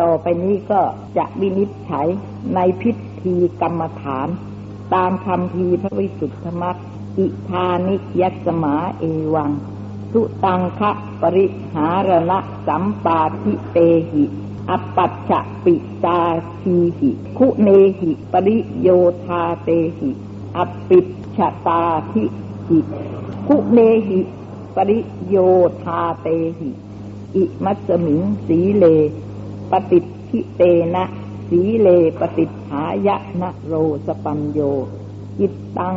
ต่อไปนี้ก็จะวินิจฉัยในพิธีกรรมฐาน ตามคำพีพระวิสุทธมัตอิทานิยัสมาเอวัง สุตังคะปริหารณะสัมปาทิเตหิอปัจฉปิตาทีหิ คุเนหิปริโยธาเตหิอปิชตาทิหิคุเนหิ ปริโยธาเตหิ อิมัสมิงสีเล ปฏิทิเตนะสีเลปฏิหายะนะโรสปัญโยจิตตัง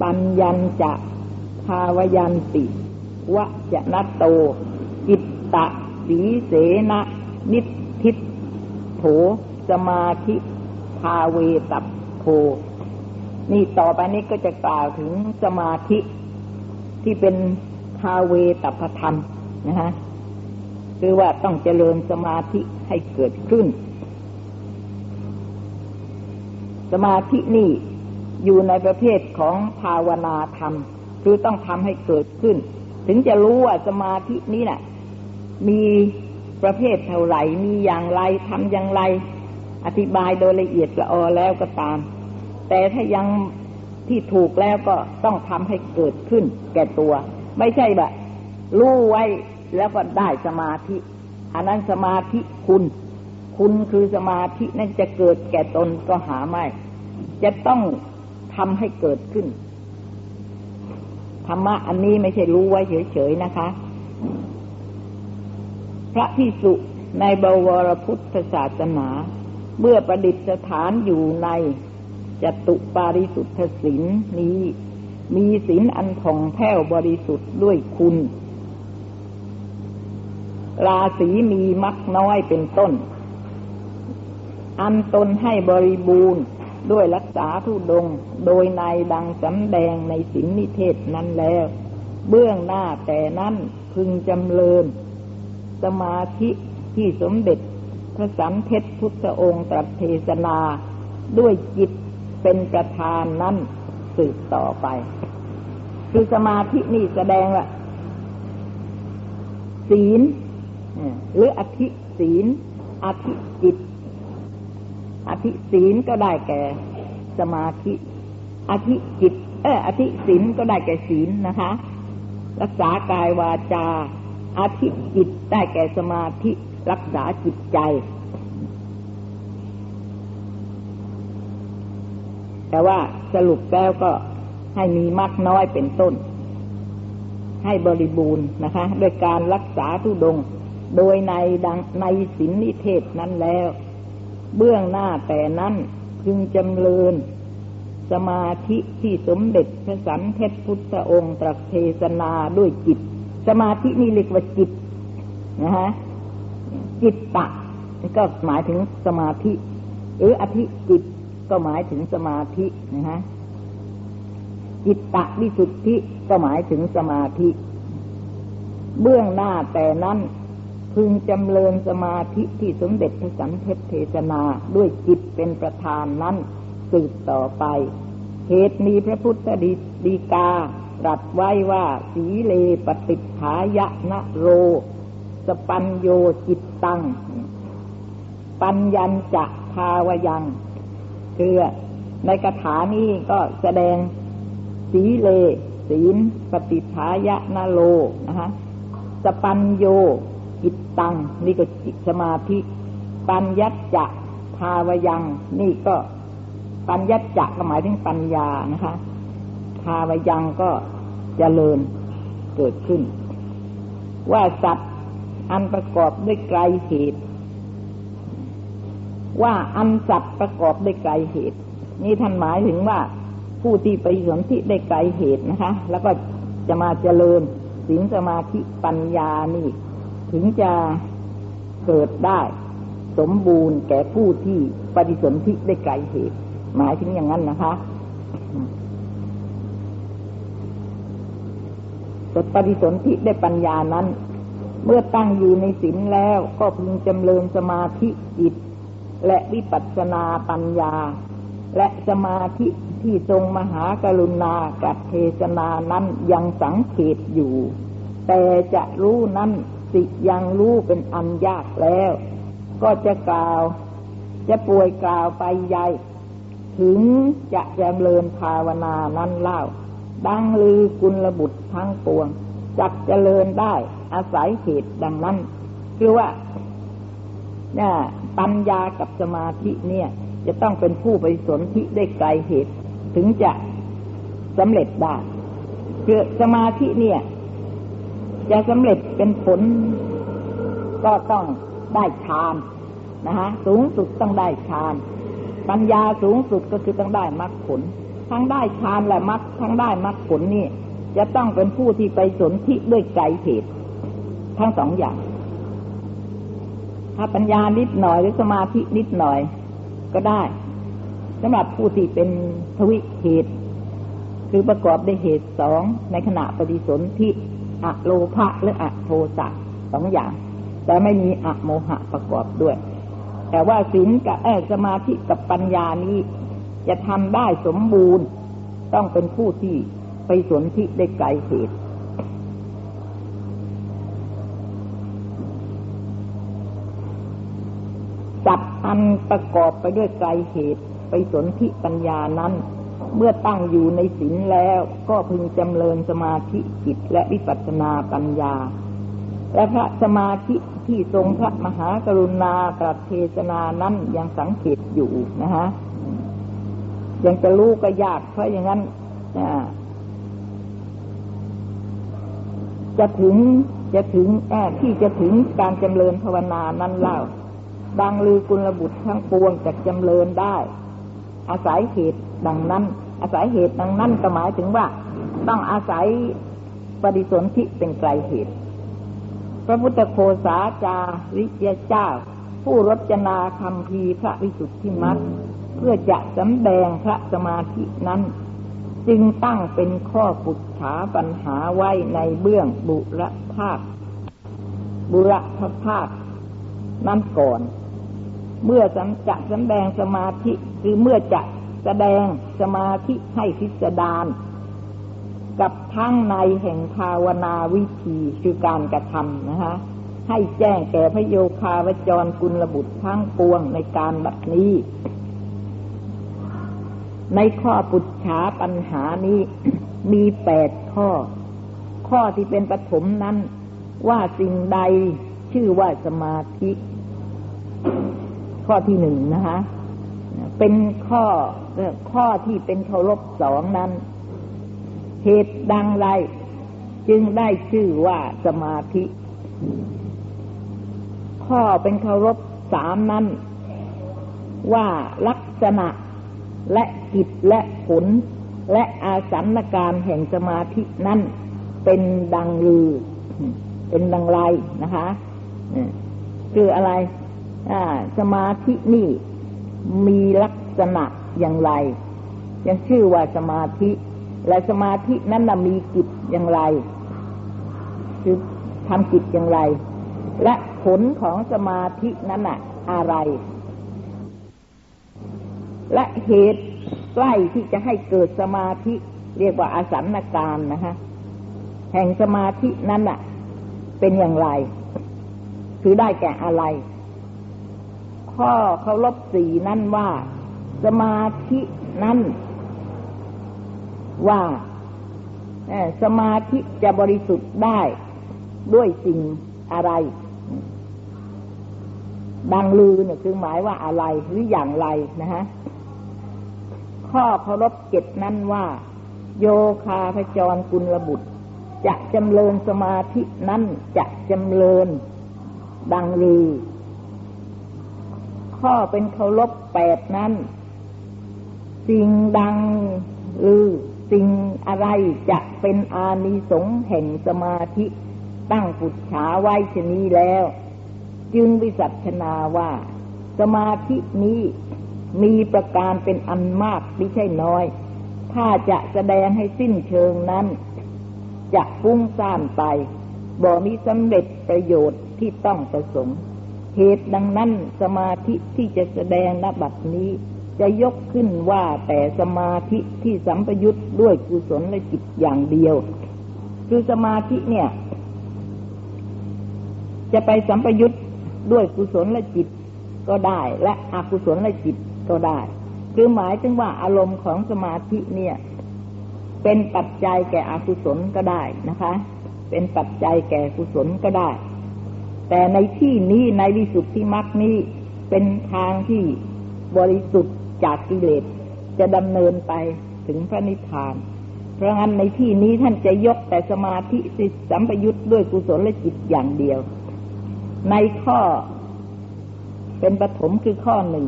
ปัญญัญจะภาวยันติวะจะนโต จิตตะสีเสนะนิทิตโถสมาธิภาเวตับโทนี่ต่อไปนี้ก็จะกล่าวถึงสมาธิที่เป็นภาเวตัพธรรมนะฮะ คือว่าต้องเจริญสมาธิให้เกิดขึ้น สมาธินี่อยู่ในประเภทของภาวนาธรรม คือต้องทำให้เกิดขึ้น ถึงจะรู้ว่าสมาธินี้นะ่ะ มีประเภทเท่าไหร่ มีอย่างไรทำอย่างไร อธิบายโดยละเอียดละออแล้วก็ตาม แต่ถ้ายังที่ถูกแล้วก็ต้องทำให้เกิดขึ้น แก่ตัว ไม่ใช่แบบรู้ไว้ แล้วก็ได้สมาธิอันนั้นสมาธิคุณ คุณคือสมาธินั่นจะเกิดแก่ตนก็หาไม่ จะต้องทำให้เกิดขึ้นธรรมะอันนี้ไม่ใช่รู้ไว้เฉยๆนะคะ พระพิสุในบวรพุทธศาสนา เมื่อประดิษฐานอยู่ในจตุปาริสุทธศินนี้ มีศินอันผ่องแผ้วบริสุทธิ์ด้วยคุณ ราศีมีมักน้อยเป็นต้น อันตนให้บริบูรณ์ด้วยรักษาทุดง โดยในดังสำแดงในสินนิเทศนั้นแล้ว เบื้องหน้าแต่นั้นพึงจำเริญ สมาธิที่สมเด็จพระสันเพชพุทธองค์ตรัสเทศนาด้วยจิตเป็นประธานนั้นสืบต่อไป คือสมาธินี่แสดงว่าศีล หรืออธิศีล อธิจิต อธิศีลก็ได้แก่สมาธิ อธิจิต เอออธิศีลก็ได้แก่ศีลนะคะ รักษากายวาจา อธิจิตได้แก่สมาธิรักษาจิตใจ แต่ว่าสรุปแล้วก็ให้มีมากน้อยเป็นต้น ให้บริบูรณ์นะคะด้วยการรักษาทุดง โดยในดังในสินนิเทศนั้นแล้ว เบื้องหน้าแต่นั้นพึงจำเริญสมาธิที่สมเด็จพระสันเพชรพุทธองค์ตรัสเทศนาด้วยจิต สมาธินี่เรียกว่าจิตนะฮะจิตตะก็หมายถึงสมาธิ หรืออธิจิตก็หมายถึงสมาธินะฮะจิตตะวิสุทธิก็หมายถึงสมาธิ เบื้องหน้าแต่นั้น พึงจำเริญสมาธิที่สมเด็จพระสันเพเทศนาด้วยจิตเป็นประธานนั้นสืบต่อไป เหตุมีพระพุทธดีกาตรัสไว้ว่าสีเลปฏิฐายะนะโร สปัญโยจิตตัง ปัญญัญจะภาวยังคือในคาถานี้ก็แสดงสีเล ศีล ปฏิฐายะนาโลนะฮะสปัญโย จิตตัง นี่ก็จิตสมาธิ ปัญญัจะภาวยัง นี่ก็ปัญญัจะก็หมายถึงปัญญานะคะ ภาวยังก็จเจริญเกิดขึ้น ว่าสัตว์อันประกอบด้วยไกลเหตุ ว่าอันสัตว์ประกอบด้วยไกลเหตุ นี่ท่านหมายถึงว่าผู้ที่ไปสนที่ได้ไกลเหตุนะคะ แล้วก็จะมาเจริญสิงสมาธิปัญญานี่ ถึงจะเกิดได้สมบูรณ์แก่ผู้ที่ปฏิสนธิได้ไกลเหตุ หมายถึงอย่างนั้นนะคะแต่ปฏิสนธิได้ปัญญานั้น เมื่อตั้งอยู่ในศีลแล้วก็พึงจำเริญสมาธิจิต และวิปัสสนาปัญญา และสมาธิที่ทรงมหากรุณากัดเทศนานั้นยังสังเกตอยู่ แต่จะรู้นั้น สิยังรู้เป็นอันยากแล้ว ก็จะกล่าว จะป่วยกล่าวไปใหญ่ ถึงจะจำเริญภาวนานั้นเล่า ดังลือกุลบุตรทั้งปวง จักเจริญได้อาศัยเหตุดังนั้น คือว่าเนี่ยปัญญากับสมาธิเนี่ย จะต้องเป็นผู้ไปสนธิได้ไกลเหตุ ถึงจะสำเร็จได้คือสมาธิเนี่ย จะสำเร็จเป็นผล ก็ต้องได้ฌานนะฮะสูงสุดต้องได้ฌาน ปัญญาสูงสุดก็คือต้องได้มรรคผล ทั้งได้ฌานและมรรคทั้งได้มรรคผลนี่จะต้องเป็นผู้ที่ไปสนธิด้วยไกลเหตุทั้งสองอย่าง ถ้าปัญญานิดหน่อยหรือสมาธินิดหน่อยก็ได้สำหรับผู้ที่เป็นทวิเหตุ คือประกอบด้วยเหตุสองในขณะปฏิสนธิ อะโลภะหรืออะโทสะสองอย่าง แต่ไม่มีอะโมหะประกอบด้วย แต่ว่าศีลกับแอสมาธิกับปัญญานี้ จะทำได้สมบูรณ์ ต้องเป็นผู้ที่ไปสนธิได้ไกลเหตุจับอันประกอบไปด้วยไกลเหตุไปสนธิปัญญานั้น เมื่อตั้งอยู่ในศีลแล้วก็พึงจำเริญสมาธิจิตและวิปัสสนาปัญญา และพระสมาธิที่ทรงพระมหากรุณาตรัสเทศนานั้นยังสังเกตอยู่นะฮะยังจะรู้ก็ยากเพราะอย่างนั้นจะถึงจะถึงแอที่จะถึงการจำเริญภาวนานั้นเล่าดังลือกุลบุตรทั้งปวงจะจำเริญได้ อาศัยเหตุดังนั้น อาศัยเหตุดังนั้นก็หมายถึงว่า ต้องอาศัยปฏิสนธิเป็นไกลเหตุ พระพุทธโคสาจาริยเจ้า ผู้รจนาคำพีพระวิสุทธิมัตเพื่อจะสำแดงพระสมาธินั้น จึงตั้งเป็นข้อปุจฉาปัญหาไว้ในเบื้องบุรภาคบุรพภาคนั้นก่อน เมื่อจะสำแดงสมาธิ คือเมื่อจะ แสดงสมาธิให้พิสดารกับทั้งในแห่งภาวนาวิธีคือการกระทำนะคะให้แจ้งแก่พระโยคาวจรกุลบุตรทั้งปวงในการแบบนี้ ในข้อปุจฉาปัญหานี้มีแปดข้อ ข้อที่เป็นปฐมนั้น ว่าสิ่งใดชื่อว่าสมาธิ ข้อที่หนึ่งนะคะ เป็นข้อข้อที่เป็นเคารพสองนั้น เหตุดังไรจึงได้ชื่อว่าสมาธิ ข้อเป็นเคารพสามนั้น ว่าลักษณะและกิจและผล และอาสันการแห่งสมาธินั้นเป็นดังลือ เป็นดังไรนะคะคืออะไร อ่า สมาธินี่ มีลักษณะอย่างไร ยังชื่อว่าสมาธิ และสมาธินั้นมีกิจอย่างไร คือทำกิจอย่างไร และผลของสมาธินั้นอะอะไร และเหตุใกล้ที่จะให้เกิดสมาธิ เรียกว่าอาสันการนะฮะแห่งสมาธินั้นอะเป็นอย่างไร คือได้แก่อะไร ข้อเคารพสี่นั่นว่า สมาธินั้นว่าสมาธิจะบริสุทธิ์ได้ด้วยสิ่งอะไร ดังลือเนี่ยคือหมายว่าอะไรหรืออย่างไรนะฮะข้อเคารพเจ็ดนั้นว่า โยคาพจรกุลบุตร จะจำเริญสมาธินั้นจะจำเริญดังลือ ข้อเป็นเคารพแปดนั้น สิ่งดังหรือสิ่งอะไรจะเป็นอานิสงส์แห่งสมาธิตั้งปุจฉาไว้ชนีแล้ว จึงวิสัชนาว่า สมาธินี้มีประการเป็นอันมากไม่ใช่น้อย ถ้าจะแสดงให้สิ้นเชิงนั้น จะฟุ้งซ่านไป บ่มีสำเร็จประโยชน์ที่ต้องประสงค์ เหตุดังนั้นสมาธิที่จะแสดงณบัดนี้ จะยกขึ้นว่าแต่สมาธิที่สัมปยุตด้วยกุศลและจิตอย่างเดียว คือสมาธิเนี่ย จะไปสัมปยุตด้วยกุศลและจิตก็ได้ และอกุศลและจิตก็ได้ คือหมายถึงว่าอารมณ์ของสมาธิเนี่ย เป็นปัจจัยแก่อกุศลก็ได้นะคะ เป็นปัจจัยแก่กุศลก็ได้ แต่ในที่นี้ในวิสุทธิมรรคนี้เป็นทางที่บริสุทธิ์จากกิเลสจะดำเนินไปถึงพระนิพพาน เพราะงั้นในที่นี้ท่านจะยกแต่สมาธิสิสัมปยุทธ์ด้วยกุศลและจิตอย่างเดียว ในข้อเป็นปฐมคือข้อหนึ่ง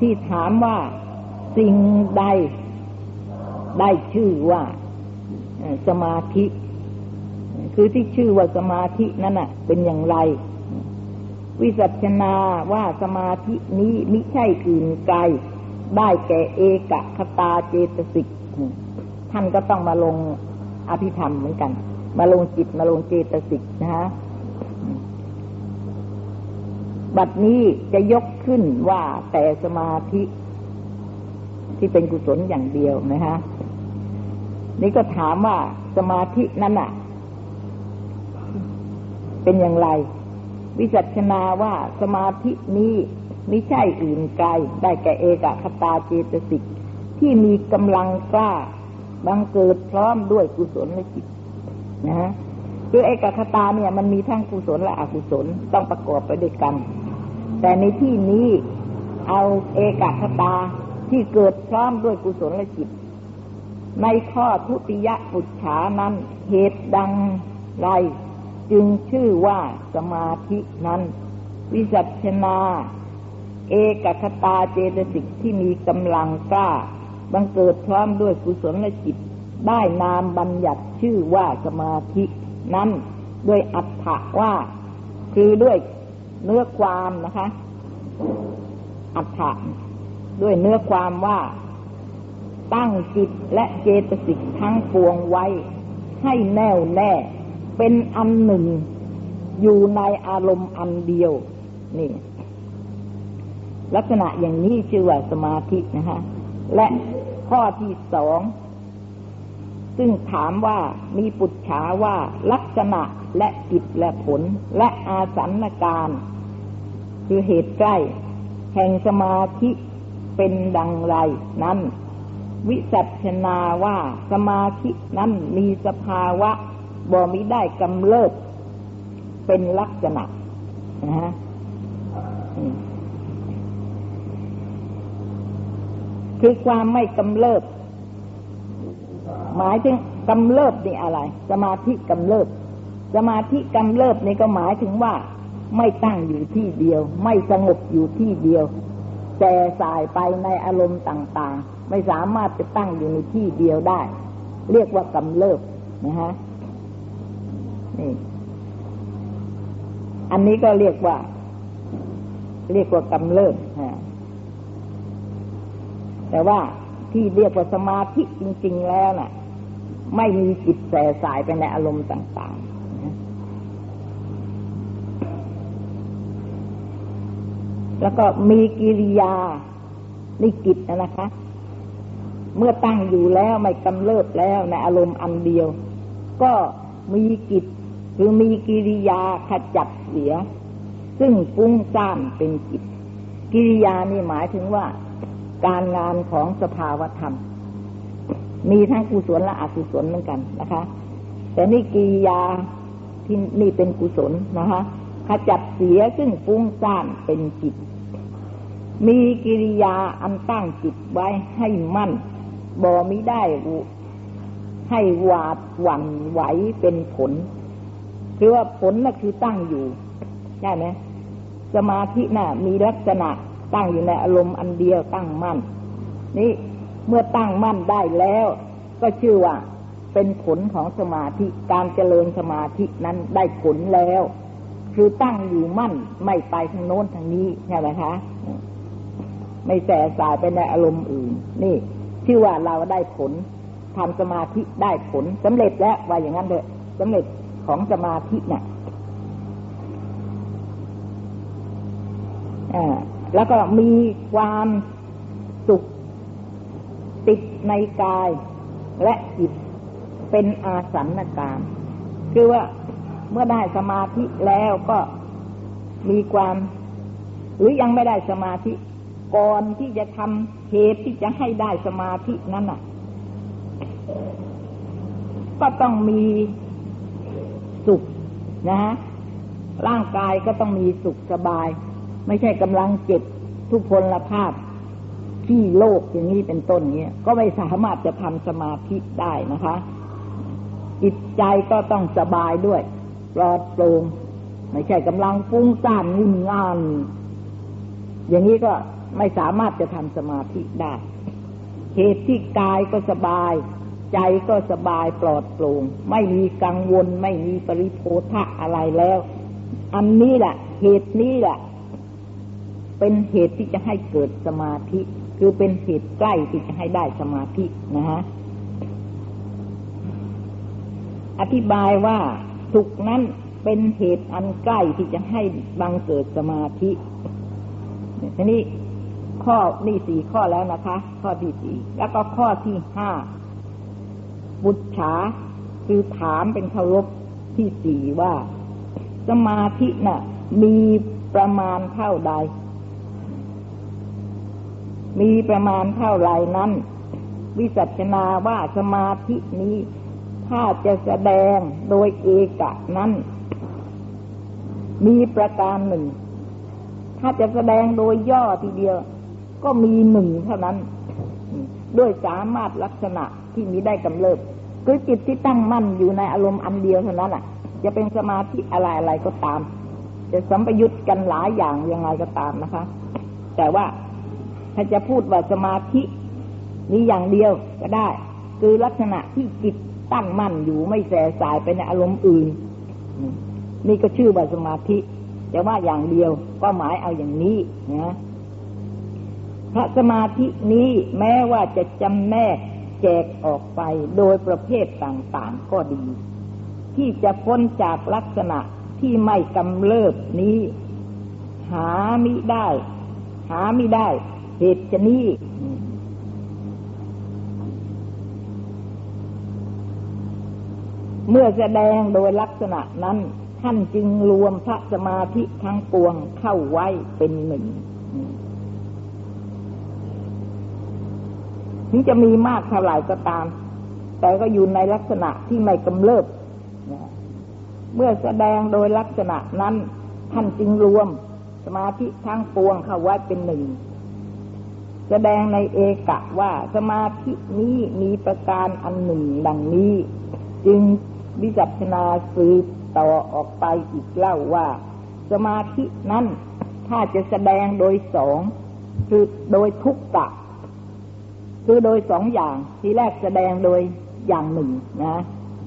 ที่ถามว่าสิ่งใดได้ชื่อว่าสมาธิ คือที่ชื่อว่าสมาธินั้นน่ะ เป็นอย่างไร วิสัชนาว่าสมาธินี้มิใช่อื่นไกล ได้แก่เอกคตาเจตสิก ท่านก็ต้องมาลงอภิธรรมเหมือนกัน มาลงจิตมาลงเจตสิกนะฮะบัดนี้จะยกขึ้นว่าแต่สมาธิ ที่เป็นกุศลอย่างเดียวนะฮะนี่ก็ถามว่าสมาธินั้นอะ เป็นอย่างไร วิจัชนาว่าสมาธินี้ไม่ใช่อื่นไกลได้แก่เอกคตาเจตสิกที่มีกำลังกล้าบังเกิดพร้อมด้วยกุศลและจิตนะคือเอกคตาเนี่ย มันมีทั้งกุศลและอกุศลต้องประกอบไปด้วยกัน แต่ในที่นี้เอาเอกคตาที่เกิดพร้อมด้วยกุศลและจิต ในข้อทุติยปุจฉานั้นเหตุดังไร จึงชื่อว่าสมาธินั้น วิจัชนา เอกคตาเจตสิกที่มีกำลังกล้า บังเกิดพร้อมด้วยกุศลและจิต ได้นามบัญญัติชื่อว่าสมาธินั้นด้วยอัตถะว่า คือด้วยเนื้อความนะคะ อัฏฐะด้วยเนื้อความว่า ตั้งจิตและเจตสิกทั้งปวงไว้ ให้แน่วแน่ เป็นอันหนึ่ง อยู่ในอารมณ์อันเดียว นี่ ลักษณะอย่างนี้ชื่อว่าสมาธินะคะและข้อที่สอง ซึ่งถามว่ามีปุจฉาว่าลักษณะและจิตและผลและอาสันการคือเหตุใกล้ แห่งสมาธิเป็นดังไรนั้น วิสัชนาว่าสมาธินั้นมีสภาวะ บ่มิได้กำเริบเป็นลักษณะนะฮะคือความไม่กำเริบ หมายถึงกำเริบนี่อะไร สมาธิกำเริบ สมาธิกำเริบนี่ก็หมายถึงว่า ไม่ตั้งอยู่ที่เดียว ไม่สงบอยู่ที่เดียว แต่สายไปในอารมณ์ต่าง ๆ ไม่สามารถจะตั้งอยู่ในที่เดียวได้ เรียกว่ากำเริบนะฮะ อันนี้ก็เรียกว่า เรียกว่ากำเริบฮะแต่ว่าที่เรียกว่าสมาธิจริง ๆ แล้วน่ะ ไม่มีจิตแสสายไปในอารมณ์ต่าง ๆ แล้วก็มีกิริยาในกิจนะคะ เมื่อตั้งอยู่แล้วไม่กำเริบแล้วในอารมณ์อันเดียว ก็มีกิจ คือมีกิริยาขจัดเสีย ซึ่งฟุ้งซ่านเป็นกิจกิริยานี่หมายถึงว่า การงานของสภาวธรรม มีทั้งกุศลและอกุศลเหมือนกันนะคะ แต่นี่กิริยาที่นี่เป็นกุศลนะคะขจัดเสียซึ่งฟุ้งซ่านเป็นจิต มีกิริยาอันตั้งจิตไว้ให้มั่นบ่มิได้ให้หวาดหวั่นไหวเป็นผล คือว่าผลน่ะคือตั้งอยู่ใช่ไหมสมาธิน่ะ มีลักษณะตั้งอยู่ในอารมณ์อันเดียวตั้งมั่น นี่เมื่อตั้งมั่นได้แล้ว ก็ชื่อว่าเป็นผลของสมาธิการเจริญสมาธินั้นได้ผลแล้ว คือตั้งอยู่มั่นไม่ไปทางโน้นทางนี้ใช่ไหมคะ ไม่แสสายไปในอารมณ์อื่น นี่ ชื่อว่าเราได้ผลทำสมาธิได้ผลสำเร็จแล้วว่าอย่างนั้นเถอะสำเร็จ ของสมาธิเนะ่ะแล้วก็มีความสุขติดในกายและจิตเป็นอาสันการคือว่าเมื่อได้สมาธิแล้วก็มีความ หรือยังไม่ได้สมาธิ ก่อนที่จะทำเหตุที่จะให้ได้สมาธินั้นอะ ก็ต้องมี สุขนะฮะร่างกายก็ต้องมีสุขสบาย ไม่ใช่กำลังเจ็บทุกพลภาพที่โลกอย่างนี้เป็นต้นเนี้ยก็ไม่สามารถจะทำสมาธิได้นะคะ จิตใจก็ต้องสบายด้วยปลอดโปร่งไม่ใช่กำลังฟุ้งซ่านงุนงาน อย่างนี้ก็ไม่สามารถจะทำสมาธิได้เหตุที่กายก็สบาย ใจก็สบายปลอดโปร่งไม่มีกังวลไม่มีปริโภทะอะไรแล้ว อันนี้แหละเหตุนี้แหละเป็นเหตุที่จะให้เกิดสมาธิ คือเป็นเหตุใกล้ที่จะให้ได้สมาธินะฮะอธิบายว่าสุขนั้นเป็นเหตุอันใกล้ที่จะให้บังเกิดสมาธิทีนี้ข้อนี่สี่ข้อแล้วนะคะ ข้อที่สี่แล้วก็ข้อที่ห้า บุตรฉาคือถามเป็นเคารพที่สี่ว่า สมาธิน่ะ มีประมาณเท่าใด มีประมาณเท่าไรนั้น วิจัชนาว่าสมาธินี้ ถ้าจะแสดงโดยเอกะนั้น มีประการหนึ่ง ถ้าจะแสดงโดยย่อทีเดียว ก็มีหนึ่งเท่านั้น ด้วยสามารถลักษณะที่มีได้กำเริบ คือจิตที่ตั้งมั่นอยู่ในอารมณ์อันเดียวเท่านั้นแหละจะเป็นสมาธิอะไรอะไรก็ตาม จะสัมปยุตกันหลายอย่างยังไงก็ตามนะคะ แต่ว่าถ้าจะพูดว่าสมาธินี้อย่างเดียวก็ได้ คือลักษณะที่จิตตั้งมั่นอยู่ไม่แสสายไปในอารมณ์อื่น นี่ก็ชื่อว่าสมาธิ แต่ว่าอย่างเดียวก็หมายเอาอย่างนี้นะพระสมาธินี้แม้ว่าจะจำแนก แจกออกไปโดยประเภทต่างๆก็ดี ที่จะพ้นจากลักษณะที่ไม่กำเริบนี้ หามิได้ หามิได้ เหตุจะนี้เมื่อแสดงโดยลักษณะนั้น ท่านจึงรวมพระสมาธิทั้งปวงเข้าไว้เป็นหนึ่ง ถึงจะมีมากเท่าไหร่ก็ตาม แต่ก็อยู่ในลักษณะที่ไม่กำเริบเมื่อแสดงโดยลักษณะนั้น ท่านจึงรวม สมาธิทั้งปวงเข้าไว้เป็นหนึ่ง แสดงในเอกะว่าสมาธินี้มีประการอันหนึ่งดังนี้ จึงวิจัชนาสืบต่อออกไปอีกเล่าว่า สมาธินั้นถ้าจะแสดงโดยสองคือโดยทุกกะ คือโดยสองอย่าง ทีแรกแสดงโดยอย่างหนึ่งนะ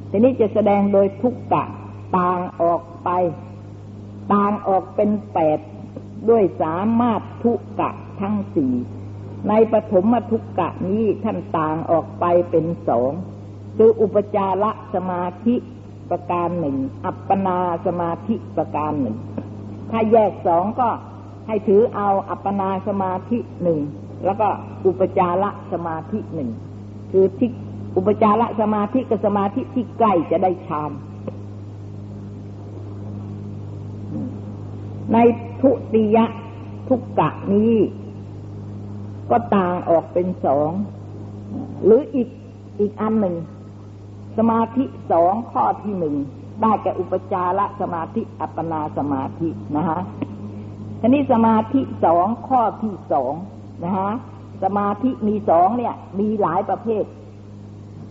ทีนี้จะแสดงโดยทุกกะต่างออกไป ต่างออกเป็นแปดด้วยสามารถทุกกะทั้งสี่ในปฐมทุกกะนี้ท่านต่างออกไปเป็นสองคืออุปจารสมาธิประการหนึ่ง อัปปนาสมาธิประการหนึ่ง ถ้าแยกสองก็ให้ถือเอาอัปปนาสมาธิหนึ่ง แล้วก็อุปจารสมาธิหนึ่งคือที่อุปจารสมาธิกับสมาธิที่ใกล้จะได้ฌานในทุติยะทุกกะนี้ ก็ต่างออกเป็นสอง หรืออีกอีกอันหนึ่ง สมาธิสองข้อที่หนึ่งได้แก่อุปจารสมาธิอัปปนาสมาธินะฮะทีนี้สมาธิสองข้อที่สอง นะฮะสมาธิมีสองเนี่ย มีหลายประเภท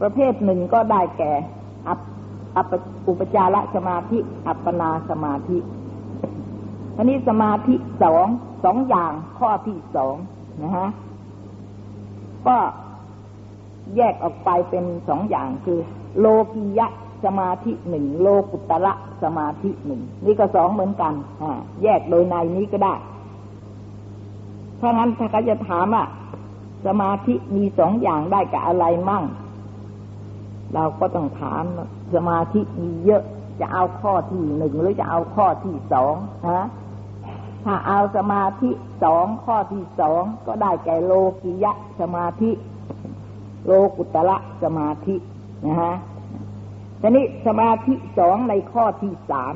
ประเภทหนึ่งก็ได้แก่อัปอัปอุปจารสมาธิ อัปปนาสมาธิอันนี้สมาธิสองสองอย่างข้อที่สองนะฮะก็แยกออกไปเป็นสองอย่างคือ โลกิยะสมาธิหนึ่งโลกุตระสมาธิหนึ่งนี่ก็สองเหมือนกันแยกโดยในนี้ก็ได้ เพราะงั้นถ้าเขาจะถามอะสมาธิมีสองอย่างได้กับอะไรมั่ง เราก็ต้องถามสมาธิมีเยอะจะเอาข้อที่หนึ่งหรือจะเอาข้อที่สองนะถ้าเอาสมาธิสองข้อที่สองก็ได้แก่โลกิยะสมาธิ โลกุตระสมาธินะฮะทีนี้สมาธิสองในข้อที่สาม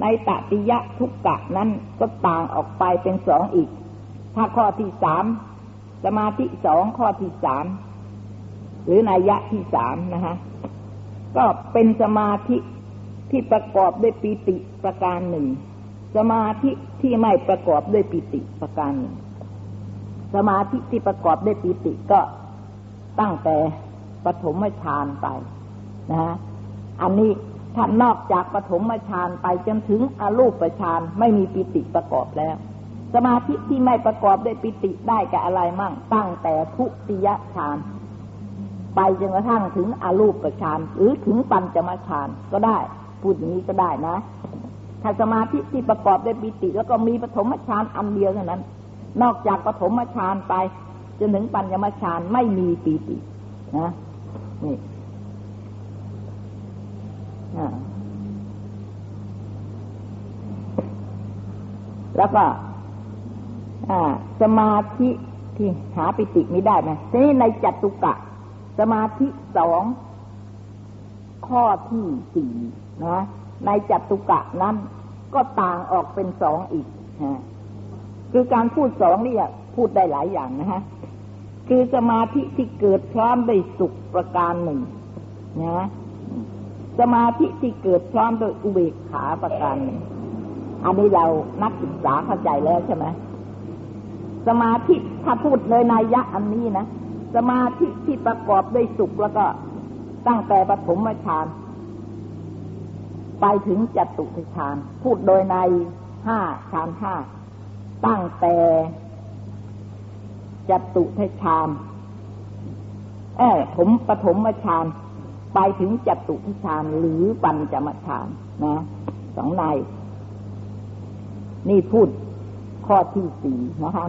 ในตติยะทุกกะนั้นก็ต่างออกไปเป็นสองอีก ถ้าข้อที่สามสมาธิสองข้อที่สามหรือนัยยะที่สามนะคะก็เป็นสมาธิที่ประกอบด้วยปีติประการหนึ่ง สมาธิที่ไม่ประกอบด้วยปีติประการหนึ่ง สมาธิที่ประกอบด้วยปีติก็ตั้งแต่ปฐมฌานไปนะฮะอันนี้ถ้านอกจากปฐมฌานไปจนถึงอรูปฌานไม่มีปิติประกอบแล้ว สมาธิที่ไม่ประกอบด้วยปิติได้กับอะไรมั่ง ตั้งแต่ทุติยฌานไปจนกระทั่งถึงอรูปฌานหรือถึงปัญจมฌานก็ได้ พูดอย่างนี้ก็ได้นะถ้าสมาธิที่ประกอบด้วยปิติ แล้วก็มีปฐมฌานอันเดียวเท่านั้น นอกจากปฐมฌานไป จนถึงปัญญมฌานไม่มีปีตินะนี่แล้วก็ สมาธิที่หาปิติไม่ได้ไหมทีนี้ในจัตุกะ สมาธิสองข้อที่สี่นะ ในจัตุกะนั้นก็ต่างออกเป็นสองอีกนะคือการพูดสองนี่พูดได้หลายอย่างนะฮะคือสมาธิที่เกิดพร้อมด้วยสุขประการหนึ่งนะสมาธิที่เกิดพร้อมโดยอุเบกขาประการหนึ่งอันนี้เรานักศึกษาเข้าใจแล้วใช่ไหม สมาธิถ้าพูดเลยนายยะอันนี้นะสมาธิที่ประกอบด้วยสุขแล้วก็ตั้งแต่ปฐมฌานไปถึงจตุฌานพูดโดยในห้าฌานห้าตั้งแต่จตุฌานเออผมปฐมฌานไปถึงจตุทิฌานหรือปัญจมฌานนะสองในนี่พูดข้อที่สี่นะคะ